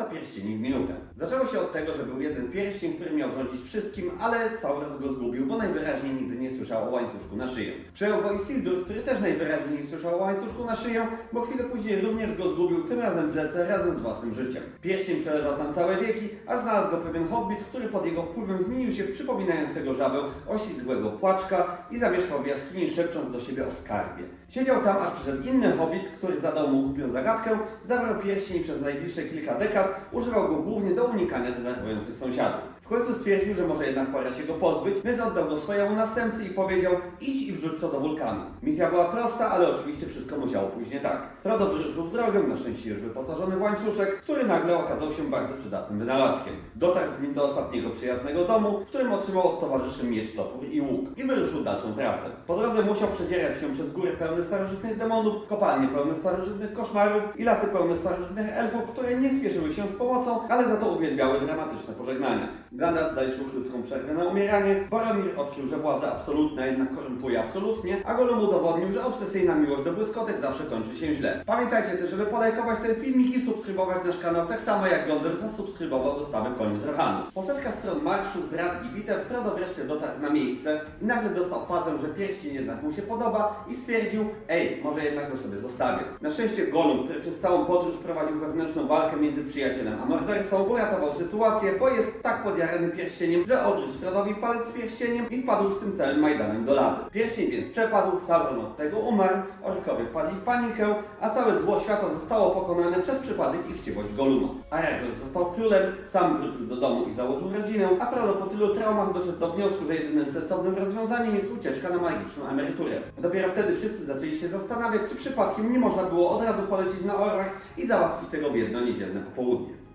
Władca pierścieni w minutę. Zaczęło się od tego, że był jeden pierścień, który miał rządzić wszystkim, ale Sauron go zgubił, bo najwyraźniej nigdy nie słyszał o łańcuszku na szyję. Przejął go Isildur, który też najwyraźniej nie słyszał o łańcuszku na szyję, bo chwilę później również go zgubił, tym razem w rzece, razem z własnym życiem. Pierścień przeleżał tam całe wieki, aż znalazł go pewien hobbit, który pod jego wpływem zmienił się w przypominającego żabę oślizgłego płaczka i zamieszkał w jaskini, szepcząc do siebie o skarbie. Siedział tam, aż przyszedł inny hobbit, który zadał mu głupią zagadkę, zabrał pierścień przez najbliższe kilka dekad używał go głównie do unikania denerwujących sąsiadów. Końcu stwierdził, że może jednak pora się go pozbyć, więc oddał go swojemu następcy i powiedział idź i wrzuć to do wulkanu. Misja była prosta, ale oczywiście wszystko musiało pójść nie tak. Frodo wyruszył w drogę, na szczęście już wyposażony w łańcuszek, który nagle okazał się bardzo przydatnym wynalazkiem. Dotarł w nim do ostatniego przyjaznego domu, w którym otrzymał od towarzyszy miecz, topór i łuk i wyruszył dalszą trasę. Po drodze musiał przedzierać się przez góry pełne starożytnych demonów, kopalnie pełne starożytnych koszmarów i lasy pełne starożytnych elfów, które nie spieszyły się z pomocą, ale za to uwielbiały dramatyczne pożegnania. Gandalf zaliczył krótką przerwę na umieranie, Boromir odkrył, że władza absolutna jednak korumpuje absolutnie, a Gollum udowodnił, że obsesyjna miłość do błyskotek zawsze kończy się źle. Pamiętajcie też, żeby polajkować ten filmik i subskrybować nasz kanał, tak samo jak Gondor zasubskrybował dostawę koni z Rohanu. Po setka stron marszu, zdrad i bitew Frodo wreszcie dotarł na miejsce i nagle dostał fazę, że pierścień jednak mu się podoba i stwierdził, ej, może jednak go sobie zostawię. Na szczęście Gollum, który przez całą podróż prowadził wewnętrzną walkę między przyjacielem a mordercą, uratował sytuację, bo jest tak podjarany pierścieniem, że odrósł Frodowi palec z pierścieniem i wpadł z tym całym Majdanem do lawy. Pierścień więc przepadł, Sauron od tego umarł, orkowie wpadli w panikę, a całe zło świata zostało pokonane przez przypadek i chciwość Goluma. Aragorn został królem, sam wrócił do domu i założył rodzinę, a Frodo po tylu traumach doszedł do wniosku, że jedynym sensownym rozwiązaniem jest ucieczka na magiczną emeryturę. Dopiero wtedy wszyscy zaczęli się zastanawiać, czy przypadkiem nie można było od razu polecieć na orach i załatwić tego w jedno niedzielne popołudnie.